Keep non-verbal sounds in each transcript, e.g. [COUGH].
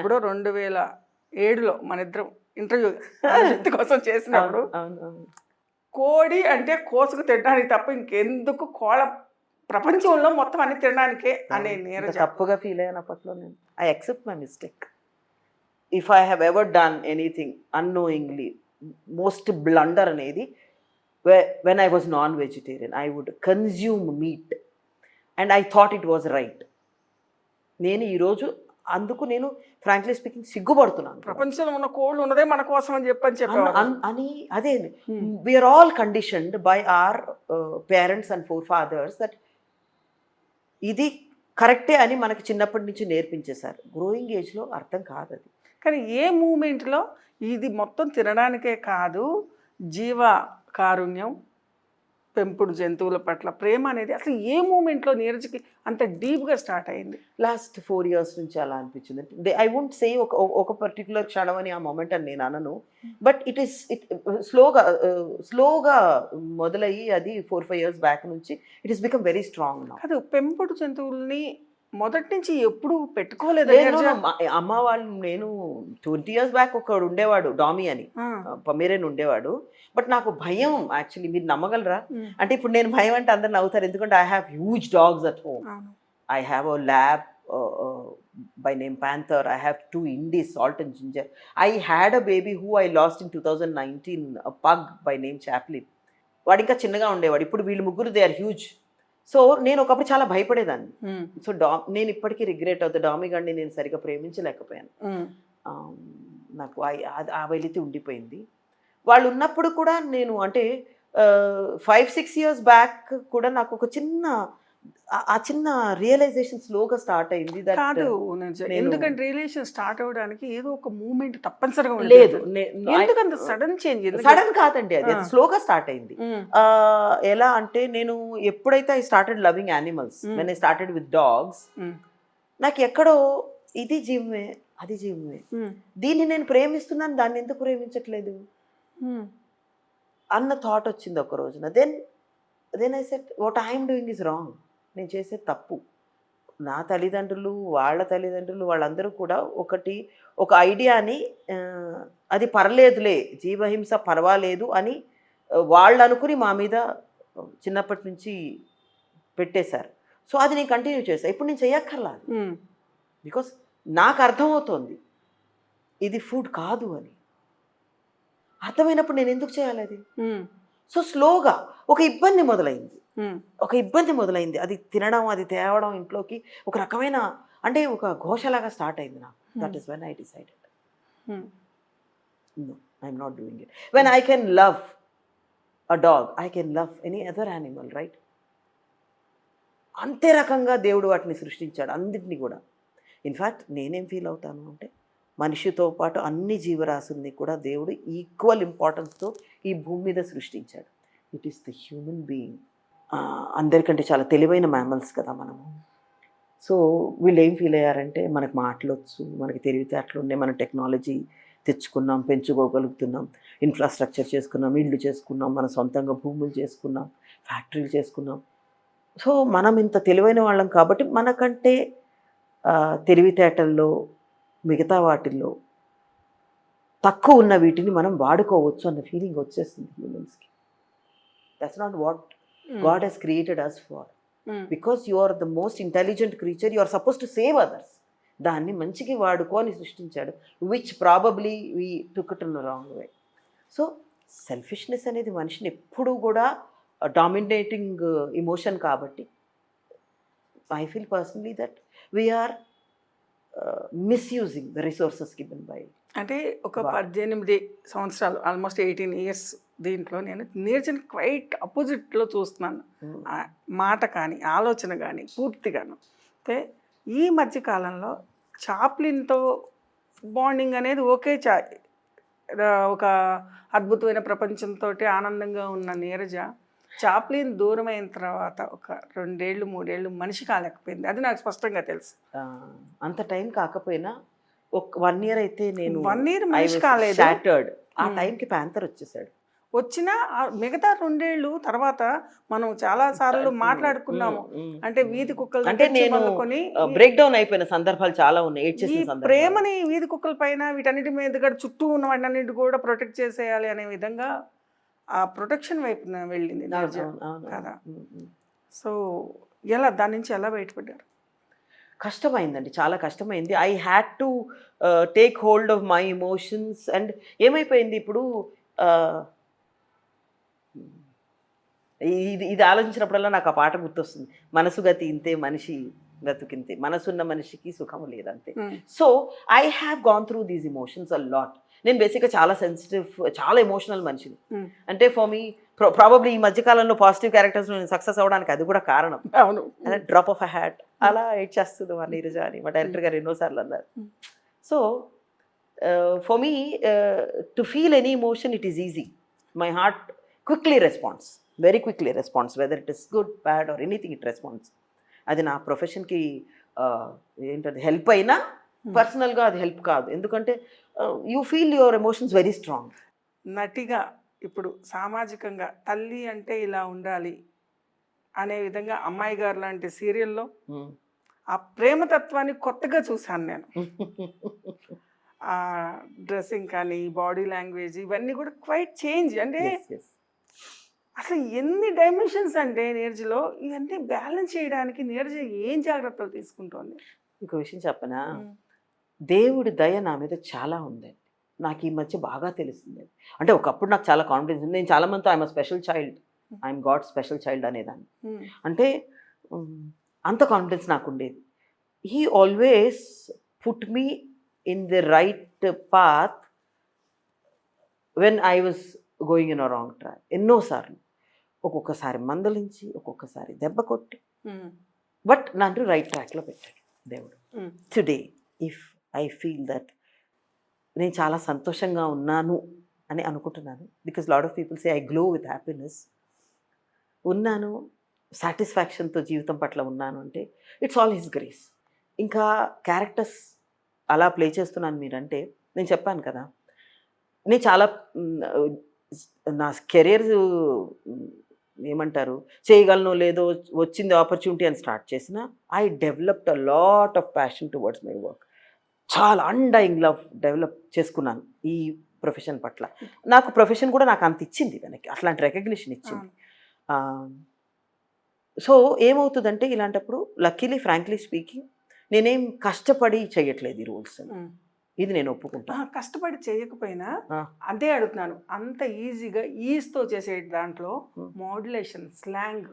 ఇప్పుడు రెండు వేల ఏడులో మన ఇద్దరం ఇంటర్వ్యూ కోసం చేసినప్పుడు కోడి అంటే కోసుకు తినడానికి తప్ప ఇంకెందుకు కోళ్ళ ప్రపంచంలో మొత్తం అన్ని తినడానికే అనే నీరజ. తప్పుగా ఫీల్ అయ్యాను అప్పట్లో నేను I accept my mistake if I have ever done anything annoyingly most blunder అనేది when I was non vegetarian I would consume meat and I thought it was right నేను ఈరోజు అందుకు నేను ఫ్రాంక్లీ స్పీకింగ్ సిగ్గుపడుతున్నాను. ప్రపంచంలో ఉన్న కోళ్ళు ఉన్నదే మన కోసం అని చెప్పని చెప్పేవాళ్ళు అన్- అదే. We are all conditioned by our parents and forefathers that ఇది కరెక్టే అని మనకి చిన్నప్పటి నుంచి నేర్పించేశారు గ్రోయింగ్ ఏజ్లో అర్థం కాదు అది కానీ ఏ మూమెంట్లో ఇది మొత్తం తినడానికే కాదు జీవ కారుణ్యం పెంపుడు జంతువుల పట్ల ప్రేమ అనేది అసలు ఏ మూమెంట్లో నీరజ్కి అంత డీప్గా స్టార్ట్ అయింది? లాస్ట్ ఫోర్ ఇయర్స్ నుంచి అలా అనిపించింది. ఐ వోంట్ సే ఒక ఒక పర్టికులర్ క్షణం అని ఆ మూమెంట్ అని నేను అనను. బట్ ఇట్ ఈస్ ఇట్ స్లోగా స్లోగా మొదలయ్యి అది ఫోర్ ఫైవ్ ఇయర్స్ బ్యాక్ నుంచి it is become very strong కాదు పెంపుడు జంతువుల్ని మొదటి నుంచి ఎప్పుడు పెట్టుకోలేదు అమ్మ వాళ్ళు నేను ట్వంటీ ఇయర్స్ బ్యాక్ ఒకడు ఉండేవాడు డామీ అని. ఆ, పమేరియన్ ఉండేవాడు. బట్ నాకు భయం యాక్చువల్లీ మీరు నమ్మగలరా? అంటే ఇప్పుడు నేను భయం అంటే అందరు నవ్వుతారు ఎందుకంటే I have huge dogs at home. I have a lab by name Panther I have two indies Salt and Ginger I had a baby who I lost in two thousand nineteen pug by name Chaplin వాడు ఇంకా చిన్నగా ఉండేవాడు. ఇప్పుడు వీళ్ళు ముగ్గురు they are huge so నేను ఒకప్పుడు చాలా భయపడేదాన్ని. సో డా నేను ఇప్పటికీ రిగ్రెట్ అవుతా. డామీ గారిని నేను సరిగా ప్రేమించలేకపోయాను. నాకు ఆ వెలితి ఉండిపోయింది. వాళ్ళు ఉన్నప్పుడు కూడా నేను అంటే ఫైవ్ సిక్స్ ఇయర్స్ బ్యాక్ కూడా నాకు ఒక చిన్న ఆ- చిన్న రియలైజేషన్ స్లోగా స్టార్ట్ అయింది కాదు నేను- ఎందుకంటే రిలేషన్ స్టార్ట్ అవడానికి ఏదో ఒక మూమెంట్ తప్పనిసరిగా. లేదు ఎందుకంత సడన్ చేంజ్ సడన్ కాదండి అది. స్లోగా స్టార్ట్ అయింది. ఎలా అంటే నేను ఎప్పుడైతే I started loving animals I started with dogs నాకు ఎక్కడో ఇది జీవమే అది జీవమే. దీన్ని నేను ప్రేమిస్తున్నాను దాన్ని ఎందుకు ప్రేమించట్లేదు? అన్న థాట్ వచ్చింది ఒక రోజున. Then then I said what I'm doing is wrong నేను చేసే తప్పు. నా తల్లిదండ్రులు వాళ్ళ తల్లిదండ్రులు వాళ్ళందరూ కూడా ఒకటి ఒక ఐడియాని అది పర్లేదులే జీవహింస పర్వాలేదు అని వాళ్ళు అనుకుని మా మీద చిన్నప్పటి నుంచి పెట్టేశారు. సో అది నేను కంటిన్యూ చేశాను ఇప్పుడు నేను చెయ్యక్కర్లా బికాస్ నాకు అర్థమవుతోంది. ఇది ఫుడ్ కాదు అని. అర్థమైనప్పుడు నేను ఎందుకు చేయాలి అది? సో స్లోగా ఒక ఇబ్బంది మొదలైంది. ఒక ఇబ్బంది మొదలైంది. అది తినడం అది తేవడం ఇంట్లోకి ఒక రకమైన అంటే ఒక ఘోషలాగా స్టార్ట్ అయింది నాకు. That is when I decided no I'm not doing it when I can love a dog I can love any other animal right అంతే రకంగా దేవుడు వాటిని సృష్టించాడు అన్నిటిని కూడా. ఇన్ఫ్యాక్ట్ నేనేం ఫీల్ అవుతాను అంటే మనిషితో పాటు అన్ని జీవరాశుల్ని కూడా దేవుడు ఈక్వల్ ఇంపార్టెన్స్తో ఈ భూమి మీద సృష్టించాడు. It is the human being అందరికంటే చాలా తెలివైన మ్యామల్స్ కదా మనము. సో వీళ్ళు ఏం ఫీల్ అయ్యారంటే మనకు మాటలొచ్చు మనకి తెలివితేటలు ఉన్నాయి మన టెక్నాలజీ తెచ్చుకున్నాం పెంచుకోగలుగుతున్నాం ఇన్ఫ్రాస్ట్రక్చర్ చేసుకున్నాం ఇల్లు చేసుకున్నాం మన సొంతంగా భూములు చేసుకున్నాం ఫ్యాక్టరీలు చేసుకున్నాం. సో మనం ఇంత తెలివైన వాళ్ళం కాబట్టి మనకంటే తెలివితేటల్లో మిగతా వాటిల్లో తక్కువ ఉన్న వీటిని మనం వాడుకోవచ్చు అన్న ఫీలింగ్ వచ్చేస్తుంది హ్యూమన్స్కి that's not what God he's created us for because you are the most intelligent creature you are suppose to save others దాన్ని మంచికి వాడుకో అని సృష్టించాడు which probably we took it in wrong way so selfishness అనేది మనిషిని ఎప్పుడూ కూడా dominating emotion కాబట్టి I feel personally that we are misusing the resources given by అంటే ఒక పద్దెనిమిది సంవత్సరాలు ఆల్మోస్ట్ ఎయిటీన్ ఇయర్స్ దీంట్లో నేను నీరజన్ క్వైట్ అపోజిట్లో చూస్తున్నాను. ఆ మాట కానీ ఆలోచన కానీ పూర్తిగాను. అయితే ఈ మధ్య కాలంలో చాప్లిన్తో బాండింగ్ అనేది ఓకే చా ఒక అద్భుతమైన ప్రపంచంతో ఆనందంగా ఉన్న నీరజ చాప్లిన్ దూరమైన తర్వాత ఒక రెండేళ్ళు మూడేళ్ళు మనిషి కాలేకపోయింది. అది నాకు స్పష్టంగా తెలుసు. అంత టైం కాకపోయినా ఒక వన్ ఇయర్ అయితే నేను One year మనిషి కాలేదు. ఆ Hmm. టైంకి ప్యాంతర్ వచ్చేసాడు. వచ్చినా మిగతా రెండేళ్ళు తర్వాత మనం చాలా సార్లు మాట్లాడుకున్నాము. అంటే వీధి కుక్కలు అంటే నేను బ్రేక్ డౌన్ అయిపోయిన సందర్భాలు చాలా ఉన్నాయి ఈ ప్రేమని వీధి కుక్కల పైన వీటన్నిటి మీద కూడా చుట్టూ ఉన్న వాటన్నిటి కూడా ప్రొటెక్ట్ చేసేయాలి అనే విధంగా ఆ ప్రొటెక్షన్ వైపు వెళ్ళింది. కదా. సో ఎలా దాని నుంచి ఎలా బయటపడ్డారు? కష్టమైందండి చాలా కష్టమైంది. I had to take hold of my emotions and ఏమైపోయింది ఇప్పుడు uh, ఇది ఇది ఆలోచించినప్పుడల్లా నాకు ఆ పాట గుర్తొస్తుంది. మనసు గతి ఇంతే మనిషి గతుకింతే మనసున్న మనిషికి సుఖము లేదంతే. ఉమ్, so I have gone through these emotions a lot నేను బేసిక్గా చాలా సెన్సిటివ్ చాలా ఎమోషనల్ మనిషిని. Hmm. అంటే ఫర్ మీ ప్రాబబ్లీ ఈ మధ్యకాలంలో పాజిటివ్ క్యారెక్టర్స్ నేను సక్సెస్ అవ్వడానికి అది కూడా కారణం. అవును. డ్రాప్ ఆఫ్ అ హ్యాట్ అలా ఎయిట్ చేస్తుంది మా నీరజ అని మా డైరెక్టర్ గారు ఎన్నోసార్లు అన్నారు. So for me to feel any emotion it is easy my heart quickly response very quickly response whether it is good bad or anything it response అది నా ప్రొఫెషన్కి ఏంటది హెల్ప్ అయినా Hmm. పర్సనల్గా అది హెల్ప్ కాదు. ఎందుకంటే you feel your emotions very strong నటిగా ఇప్పుడు సామాజికంగా తల్లి అంటే ఇలా ఉండాలి అనే విధంగా అమ్మాయి గారు లాంటి సీరియల్లో ఆ ప్రేమతత్వాన్ని కొత్తగా చూశాను నేను. [LAUGHS] ఆ డ్రెస్సింగ్ కానీ బాడీ లాంగ్వేజ్ ఇవన్నీ కూడా క్వైట్ చేంజ్ అంటే అసలు ఎన్ని డైమెన్షన్స్ అంటే నీరజ్లో? ఇవన్నీ బ్యాలెన్స్ చేయడానికి నీరజ ఏం జాగ్రత్తలు తీసుకుంటోంది? ఇంకో విషయం చెప్పనా? దేవుడి దయ నా మీద చాలా ఉందండి. నాకు ఈ మధ్య బాగా తెలుస్తుంది. అంటే ఒకప్పుడు నాకు చాలా కాన్ఫిడెన్స్ ఉంది. నేను చాలా మందితో I'm special child I'm god special child అనేదాన్ని. అంటే అంత కాన్ఫిడెన్స్ నాకు ఉండేది. He always put me in the right path when I was going in wrong track ఎన్నోసార్లు ఒక్కొక్కసారి మందలించి ఒక్కొక్కసారి దెబ్బ కొట్టి. ఉమ్, బట్ నన్ను రైట్ ట్రాక్లో పెట్టాడు దేవుడు. Today if I feel that నేను చాలా సంతోషంగా ఉన్నాను అని అనుకుంటున్నాను because lot of people say I glow with happiness ఉన్నాను సాటిస్ఫాక్షన్తో జీవితం పట్ల ఉన్నాను అంటే ఇట్స్ ఆల్ హిస్ గ్రేస్ ఇంకా క్యారెక్టర్స్ అలా ప్లే చేస్తున్నాను మీరంటే నేను చెప్పాను కదా నేను చాలా నా కెరీర్ ఏమంటారు? చేయగలను లేదో వచ్చింది ఆపర్చునిటీ అని స్టార్ట్ చేసిన I developed a lot of passion towards my work. చాలా అన్డైయింగ్ లవ్ డెవలప్ చేసుకున్నాను ఈ ప్రొఫెషన్ పట్ల. నాకు ప్రొఫెషన్ కూడా నాకు అంత ఇచ్చింది వెనక్కి అట్లాంటి రికగ్నిషన్ ఇచ్చింది. సో ఏమవుతుందంటే ఇలాంటప్పుడు లక్కీలీ ఫ్రాంక్లీ స్పీకింగ్ నేనేం కష్టపడి చేయట్లేదు ఈ రూల్స్. ఇది నేను ఆ, ఒప్పుకుంటాను కష్టపడి చేయకపోయినా. అదే అడుగుతున్నాను. అంత ఈజీగా ఈజ్తో చేసే దాంట్లో. మాడ్యులేషన్ స్లాంగ్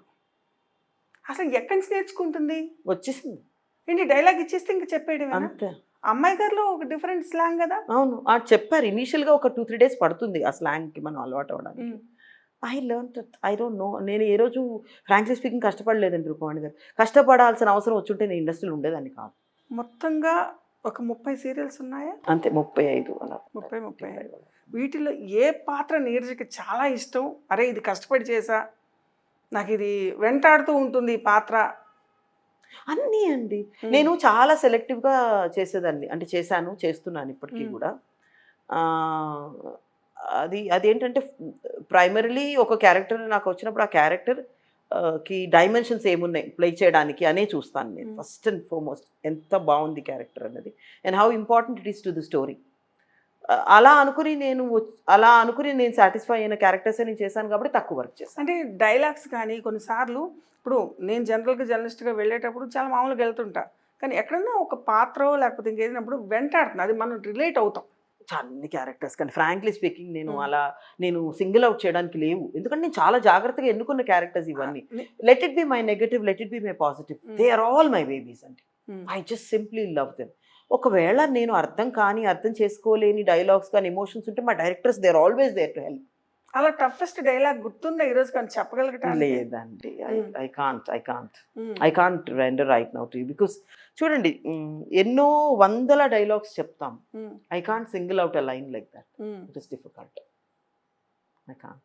అసలు ఎక్కడి నుంచి నేర్చుకుంటుంది? వచ్చేసింది. ఏంటి డైలాగ్ ఇచ్చేస్తే ఇంక చెప్పేయడమేనా? అంతే. అమ్మాయి గారిలో ఒక డిఫరెంట్ స్లాంగ్ కదా? అవును. ఆ చెప్పారు ఇనీషియల్గా ఒక టూ త్రీ డేస్ పడుతుంది ఆ స్లాంగ్కి మనం అలవాటు అవ్వడానికి. I learn I don't know నేను ఏ రోజు ఫ్రాంక్లీ స్పీకింగ్ కష్టపడలేదండి రూపవాణి గారు. కష్టపడాల్సిన అవసరం వచ్చుంటే నేను ఇండస్ట్రీలో ఉండేదాన్ని కాదు. మొత్తంగా ఒక ముప్పై సీరియల్స్ ఉన్నాయా? అంతే ముప్పై ఐదు అలా. ముప్పై ముప్పై ఐదు. వీటిలో ఏ పాత్ర నీరజకి చాలా ఇష్టం? అరే ఇది కష్టపడి చేసా నాకు ఇది వెంటాడుతూ ఉంటుంది ఈ పాత్ర. అన్నీ అండి. నేను చాలా సెలెక్టివ్గా చేసేదాన్ని. అంటే చేశాను చేస్తున్నాను ఇప్పటికీ. కూడా. అది అదేంటంటే ప్రైమరీలీ ఒక క్యారెక్టర్ నాకు వచ్చినప్పుడు ఆ క్యారెక్టర్ కి డైమెన్షన్స్ ఏమున్నాయి? ప్లే చేయడానికి అనే చూస్తాను నేను. ఫస్ట్ అండ్ ఫార్మోస్ట్ ఎంత బాగుంది క్యారెక్టర్ అన్నది. And how important it is to the story అలా అనుకుని నేను అలా అనుకుని నేను సాటిస్ఫై అయిన క్యారెక్టర్స్ నేను చేశాను కాబట్టి తక్కువ వర్క్ చేశాను. అంటే డైలాగ్స్ కానీ కొన్నిసార్లు ఇప్పుడు నేను జనరల్గా జర్నలిస్ట్గా వెళ్ళేటప్పుడు చాలా మామూలుగా వెళ్తుంటా. కానీ ఎక్కడన్నా ఒక పాత్ర లేకపోతే ఇంకేసినప్పుడు వెంటాడుతుంది అది మనం రిలేట్ అవుతాం. అన్ని క్యారెక్టర్స్ కానీ ఫ్రాంక్లీ స్పీకింగ్ నేను. అలా నేను సింగిల్ అవుట్ చేయడానికి లేవు. ఎందుకంటే నేను చాలా జాగ్రత్తగా ఎన్నుకున్న క్యారెక్టర్స్ ఇవన్నీ. Let it be my negative let it be my positive. They are all my babies అండి. I just simply love them ఒకవేళ నేను అర్థం కాని అర్థం చేసుకోలేని డైలాగ్స్ కానీ ఎమోషన్స్ ఉంటే మా directors they are always there to help అలా టఫెస్ట్ డైలాగ్ గుర్తుందా ఈరోజు కానీ చెప్పగలగటానికి? లేదండి. I can't I can't I can't render right now too because చూడండి ఎన్నో వందల డైలాగ్స్ చెప్తాం. I can't single out a line like that. It is difficult I can't